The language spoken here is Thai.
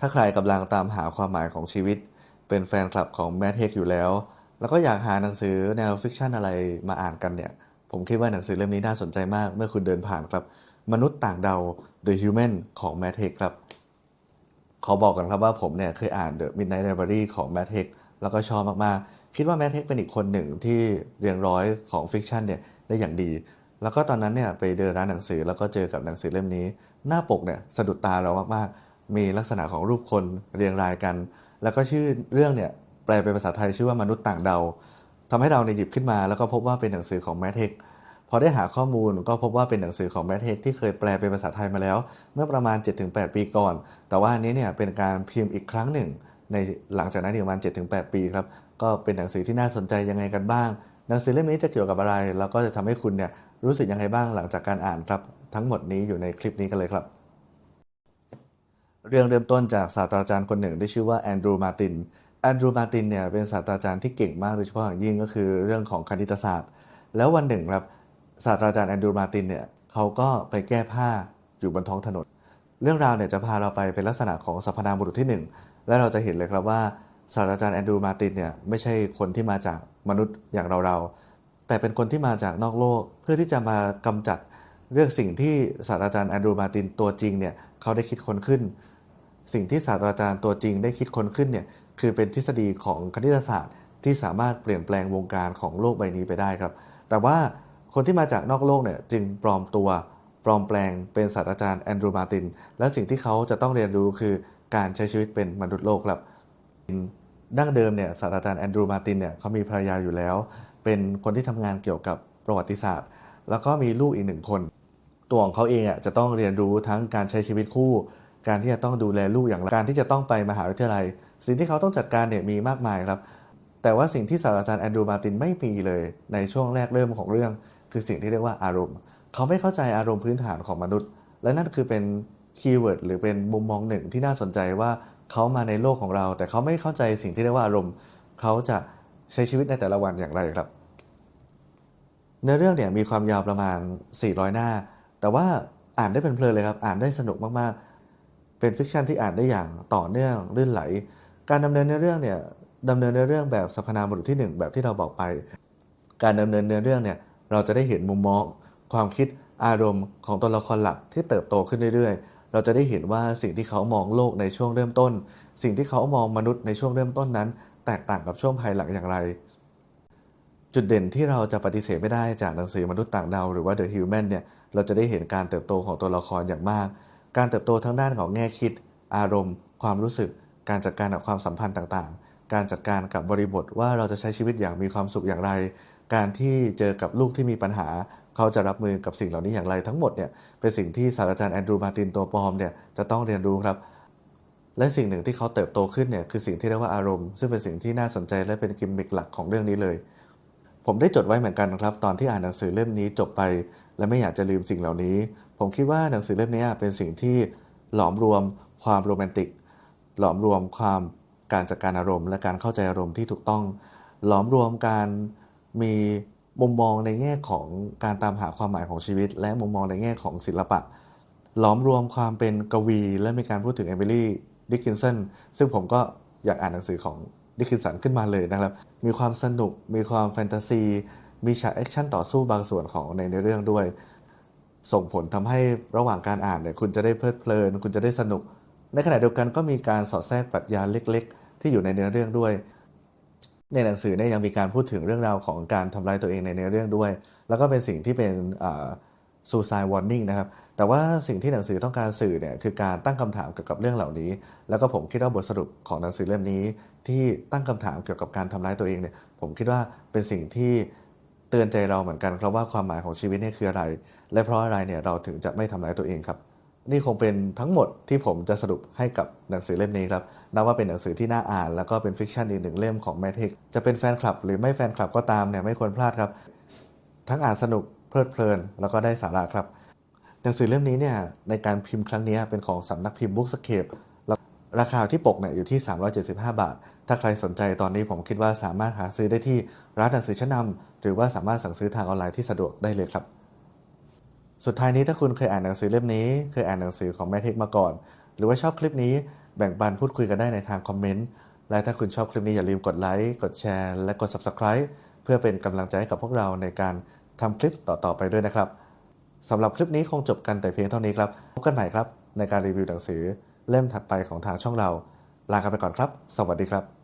ถ้าใครกำลังตามหาความหมายของชีวิต เป็นแฟนคลับของแมทเทคอยู่แล้ว แล้วก็อยากหาหนังสือแนวฟิกชันอะไรมาอ่านกันเนี่ย ผมคิดว่าหนังสือเล่มนี้น่าสนใจมาก เมื่อคุณเดินผ่านครับ มนุษย์ต่างดาว The Human ของแมทเทคครับ ขอบอกกันครับว่าผมเนี่ยเคยอ่าน The Midnight Library ของ m a t t e c แล้วก็ชอบมากๆ คิดว่า m a t t e c เป็นอีกคนหนึ่งที่เรียงร้อยของฟิกชันเนี่ยได้อย่างดีแล้วก็ตอนนั้นเนี่ยไปเดินร้านหนังสือแล้วก็เจอกับหนังสือเล่มนี้ หน้าปกเนี่ยสะดุดตาเรามากๆ มีลักษณะของรูปคนเรียงรายกัน แล้วก็ชื่อเรื่องเนี่ยแปลเป็นภาษาไทยชื่อว่ามนุษย์ต่างดาวทำให้เราเนยหยิบขึ้นมา แล้วก็พบว่าเป็นหนังสือของ m a t t e c พอได้หาข้อมูลก็พบว่าเป็นหนังสือของแมทเทคที่เคยแปลเป็นภาษาไทยมาแล้ว เมื่อประมาณ 7-8 ปีก่อน แต่ว่าอันนี้เนี่ยเป็นการพิมพ์อีกครั้งหนึ่ง ในหลังจากนั้นประมาณ 7-8 ปีครับก็เป็นหนังสือที่น่าสนใจยังไงกันบ้าง หนังสือเล่มนี้จะเกี่ยวกับอะไร แล้วก็จะทำให้คุณเนี่ยรู้สึกยังไงบ้างหลังจากการอ่านครับ ทั้งหมดนี้อยู่ในคลิปนี้กันเลยครับ เรื่องเริ่มต้นจากศาสตราจารย์คนหนึ่งที่ชื่อว่าแอนดรูมาติน แอนดรูมาตินเนี่ยเป็นศาสตราจารย์ที่เก่งมากโดยเฉพาะอย่างยิ่งก็คือเรื่องของคณิตศาสตร์ แล้ววันหนึ่งครับศาสตราจารย์แอนดรูมาตินเนี่ยเขาก็ไปแก้ผ้าอยู่บนท้องถนน เรื่องราวเนี่ยจะพาเราไปเป็นลักษณะของสรรพนามบุรุษที่หนึ่งและเราจะเห็นเลยครับว่าศาสตราจารย์แอนดรูมาตินเนี่ยไม่ใช่คนที่มาจากมนุษย์อย่างเราๆ แต่เป็นคนที่มาจากนอกโลกเพื่อที่จะมากำจัดเรื่องสิ่งที่ศาสตราจารย์แอนดรูมาตินตัวจริงเนี่ยเขาได้คิดค้นขึ้น สิ่งที่ศาสตราจารย์ตัวจริงได้คิดค้นขึ้นเนี่ยคือเป็นทฤษฎีของคณิตศาสตร์ที่สามารถเปลี่ยนแปลงวงการของโลกใบนี้ไปได้ครับ แต่ว่าคนที่มาจากนอกโลกเนี่ยจึงปลอมตัวปลอมแปลงเป็นศาสตราจารย์แอนดรูมาติน และสิ่งที่เขาจะต้องเรียนรู้คือการใช้ชีวิตเป็นมนุษย์โลกครับดั้งเดิมเนี่ยศาสตราจารย์แอนดรูมาตินเนี่ยเขามีภรรยาอยู่แล้ว เป็นคนที่ทำงานเกี่ยวกับประวัติศาสตร์ แล้วก็มีลูกอีกหนึ่งคน ตัวของเขาเองอะจะต้องเรียนรู้ทั้งการใช้ชีวิตคู่ การที่จะต้องดูแลลูกอย่างไรการที่จะต้องไปมหาวิทยาลัย สิ่งที่เขาต้องจัดการเนี่ยมีมากมายครับ แต่ว่าสิ่งที่ศาสตราจารย์แอนดรูมาตินไม่มีเลยในช่วงแรกเริ่มของเรื่อง คือสิ่งที่เรียกว่าอารมณ์ เขาไม่เข้าใจอารมณ์พื้นฐานของมนุษย์ และนั่นคือเป็นคีย์เวิร์ดหรือเป็นมุมมองหนึ่งที่น่าสนใจว่าเขามาในโลกของเรา แต่เขาไม่เข้าใจสิ่งที่เรียกว่าอารมณ์ เขาจะใช้ชีวิตในแต่ละวันอย่างไรครับเนื้อเรื่องเนี่ยมีความยาวประมาณ 400 หน้า แต่ว่าอ่านได้เป็นเพลินเลยครับ อ่านได้สนุกมากๆ เป็นฟิกชันที่อ่านได้อย่างต่อเนื่องลื่นไหล การดำเนินเนื้อเรื่องเนี่ยดำเนินเนื้อเรื่องแบบสรรพนามบุรุษที่หนึ่งแบบที่เราบอกไป การดำเนินเนื้อเรื่องเนี่ยเราจะได้เห็นมุมมองความคิดอารมณ์ของตัวละครหลักที่เติบโตขึ้นเรื่อยๆ เราจะได้เห็นว่าสิ่งที่เขามองโลกในช่วงเริ่มต้น สิ่งที่เขามองมนุษย์ในช่วงเริ่มต้นนั้น แตกต่างกับช่วงภายหลังอย่างไร จุดเด่นที่เราจะปฏิเสธไม่ได้จากหนังสือมนุษย์ต่างดาวหรือว่า The Human เนี่ยเราจะได้เห็นการเติบโตของตัวละครอย่างมาก การเติบโตทั้งด้านของแง่คิด อารมณ์ ความรู้สึก การจัดการกับความสัมพันธ์ต่างๆ การจัดการกับบริบทว่าเราจะใช้ชีวิตอย่างมีความสุขอย่างไร การที่เจอกับลูกที่มีปัญหา เขาจะรับมือกับสิ่งเหล่านี้อย่างไรทั้งหมดเนี่ยเป็นสิ่งที่ศาสตราจารย์แอนดรูว์มาตินตัวปลอมเนี่ยจะต้องเรียนรู้ครับและสิ่งหนึ่งที่เขาเติบโตขึ้นเนี่ยคือสิ่งที่เรียกว่าอารมณ์ ซึ่งเป็นสิ่งที่น่าสนใจและเป็นกิมมิคหลักของเรื่องนี้เลย ผมได้จดไว้เหมือนกันนะครับ ตอนที่อ่านหนังสือเล่มนี้จบไป และไม่อยากจะลืมสิ่งเหล่านี้ ผมคิดว่าหนังสือเล่มนี้เป็นสิ่งที่หลอมรวมความโรแมนติก หลอมรวมความการจัดการอารมณ์ และการเข้าใจอารมณ์ที่ถูกต้อง หลอมรวมการมีมุมมองในแง่ของการตามหาความหมายของชีวิต และมุมมองในแง่ของศิลปะ หลอมรวมความเป็นกวี และมีการพูดถึงเอมิลี่ดิกกินสันซึ่งผมก็อยากอ่านหนังสือของ ดิกกินสันขึ้นมาเลยนะครับ มีความสนุก มีความแฟนตาซี มีฉากแอคชั่นต่อสู้บางส่วนของในเนื้อเรื่องด้วย ส่งผลทำให้ระหว่างการอ่านเนี่ยคุณจะได้เพลิดเพลิน คุณจะได้สนุก ในขณะเดียวกันก็มีการสอดแทรกปรัชญาเล็ก ๆ ที่อยู่ในเนื้อเรื่องด้วย ในหนังสือเนี่ยยังมีการพูดถึงเรื่องราวของการทำลายตัวเองในเนื้อเรื่องด้วย แล้วก็เป็นสิ่งที่เป็น ซูซาย warning นะครับ แต่ว่าสิ่งที่หนังสือต้องการสื่อเนี่ยคือการตั้งคำถามเกี่ยวกับเรื่องเหล่านี้ แล้วก็ผมคิดว่าบทสรุปของหนังสือเล่มนี้ ที่ตั้งคำถามเกี่ยวกับการทำร้ายตัวเองเนี่ย ผมคิดว่าเป็นสิ่งที่เตือนใจเราเหมือนกันครับว่าความหมายของชีวิตเนี่ยคืออะไร และเพราะอะไรเนี่ยเราถึงจะไม่ทำร้ายตัวเองครับ นี่คงเป็นทั้งหมดที่ผมจะสรุปให้กับหนังสือเล่มนี้ครับนับว่าเป็นหนังสือที่น่าอ่าน แล้วก็เป็นฟิกชันอีกหนึ่งเล่มของแมทเทคจะเป็นแฟนคลับ หรือไม่แฟนคลับก็ตามเนี่ยไม่ควรพลาดครับ ทั้งอ่านสนุก เพลิดเพลิน แล้วก็ได้สาระครับ หนังสือเล่มนี้เนี่ยในการพิมพ์ครั้งนี้เป็นของสำนักพิมพ์บุ๊กสเคปราคาที่ปกเนี่ยอยู่ที่ 375 บาท ถ้าใครสนใจตอนนี้ผมคิดว่าสามารถหาซื้อได้ที่ร้านหนังสือชั้นนำหรือว่าสามารถสั่งซื้อทางออนไลน์ที่สะดวกได้เลยครับ สุดท้ายนี้ถ้าคุณเคยอ่านหนังสือเล่มนี้ เคยอ่านหนังสือของแมทเทคมาก่อน หรือว่าชอบคลิปนี้แบ่งปันพูดคุยกันได้ในทางคอมเมนต์ และถ้าคุณชอบคลิปนี้อย่าลืมกดไลค์ กดแชร์ และกด Subscribe เพื่อเป็นกำลังใจให้กับพวกเราในการ ทำคลิปต่อๆไปด้วยนะครับสำหรับคลิปนี้คงจบกันแต่เพียงเท่านี้ครับพบกันใหม่ครับในการรีวิวหนังสือเล่มถัดไปของทางช่องเรา ลากันไปก่อนครับ สวัสดีครับ